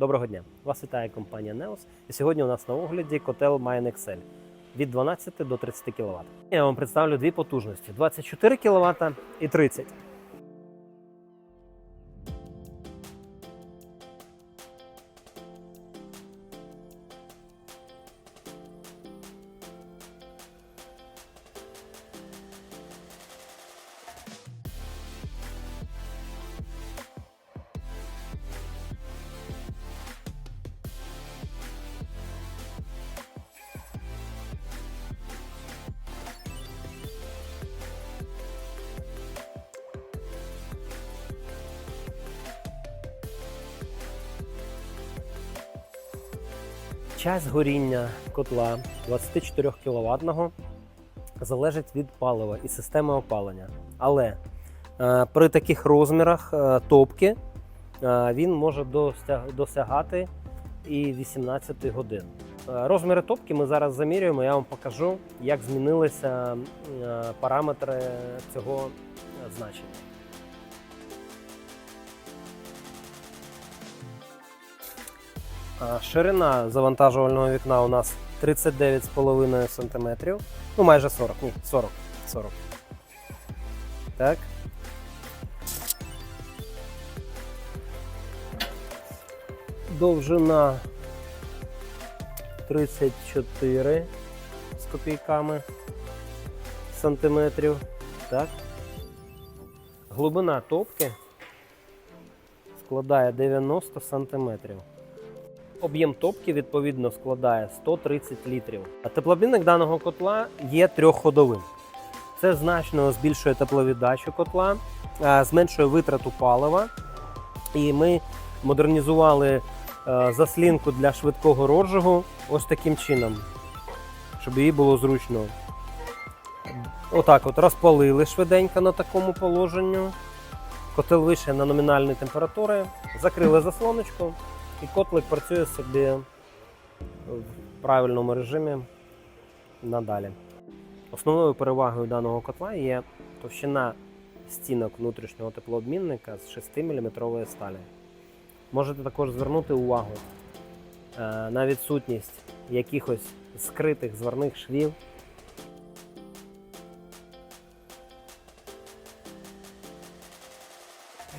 Доброго дня! Вас вітає компанія Neos. І сьогодні у нас на огляді котел Mine XL від 12 до 30 кВт. Я вам представлю дві потужності: 24 кВт і 30. Час горіння котла 24 кВт залежить від палива і системи опалення. Але е, при таких розмірах е, топки е, він може досягати і 18 годин. Е, Розміри топки ми зараз замірюємо. Я вам покажу, як змінилися е, параметри цього е, значення. Ширина завантажувального вікна у нас 39,5 см. Ну, майже 40. Ні, 40. 40. Так. Довжина 34 з копійками сантиметрів. Так. Глибина топки складає 90 сантиметрів. Об'єм топки відповідно складає 130 літрів. А теплообмінник даного котла є трьохходовим. Це значно збільшує тепловіддачу котла, е, зменшує витрату палива. І ми модернізували е, заслінку для швидкого розжигу ось таким чином, щоб її було зручно. Отак от розпалили швиденько на такому положенню. Котел вийшов на номінальні температури, закрили заслоночку, і котлик працює собі в правильному режимі надалі. Основною перевагою даного котла є товщина стінок внутрішнього теплообмінника з 6 мм сталі. Можете також звернути увагу е, на відсутність якихось скритих зварних швів.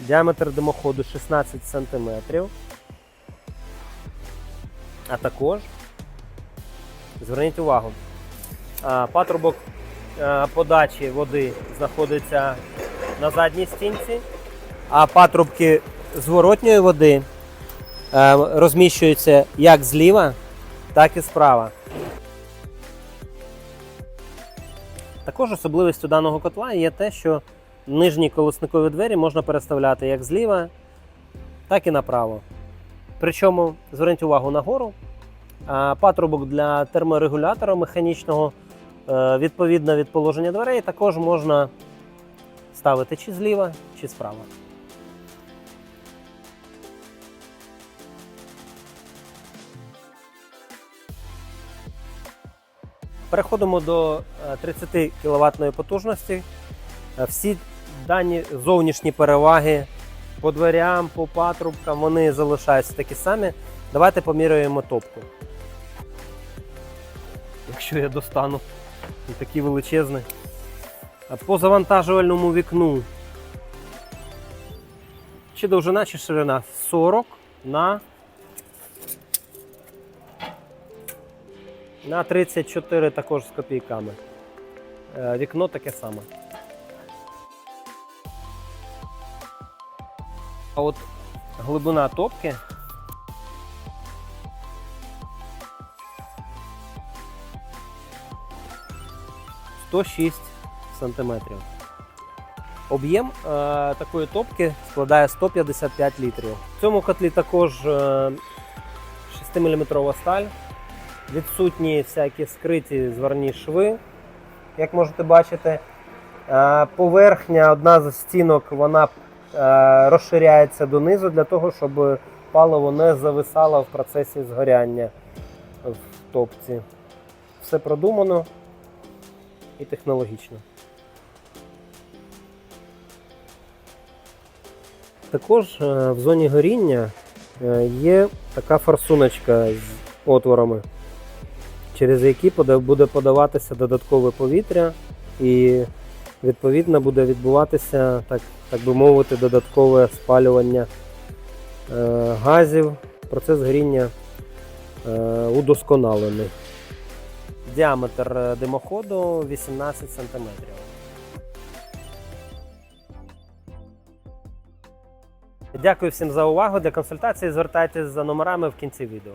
Діаметр димоходу 16 см. А також зверніть увагу, патрубок подачі води знаходиться на задній стінці, а патрубки зворотньої води розміщуються як зліва, так і справа. Також особливістю даного котла є те, що нижні колесникові двері можна переставляти як зліва, так і направо. Причому зверніть увагу нагору. А Патрубок для терморегулятора механічного е, відповідно від положення дверей також можна ставити чи зліва, чи справа. Переходимо до е, 30 кВт потужності. Е, Всі дані зовнішні переваги по дверям, по патрубкам, вони залишаються такі самі. Давайте поміряємо топку. Якщо я достану Він такий величезний. А По завантажувальному вікну. Чи довжина, чи ширина 40 на на 34 також з копійками. Е, Вікно таке саме. А от глибина топки 106 сантиметрів. Об'єм е, такої топки складає 155 літрів. В цьому котлі також е, 6-мм сталь, відсутні всякі скриті зварні шви, як можете бачити. Е, поверхня, одна з стінок, вона розширяється донизу для того, щоб паливо не зависало в процесі згоряння в топці. Все продумано і технологічно. Також е, в зоні горіння Е, Є така форсуночка з отворами, через які буде подаватися додаткове повітря, і відповідно буде відбуватися, так, так би мовити, додаткове спалювання е, газів. Процес горіння е, удосконалений. Діаметр е, димоходу 18 см. Дякую всім за увагу. Для консультації звертайтесь за номерами в кінці відео.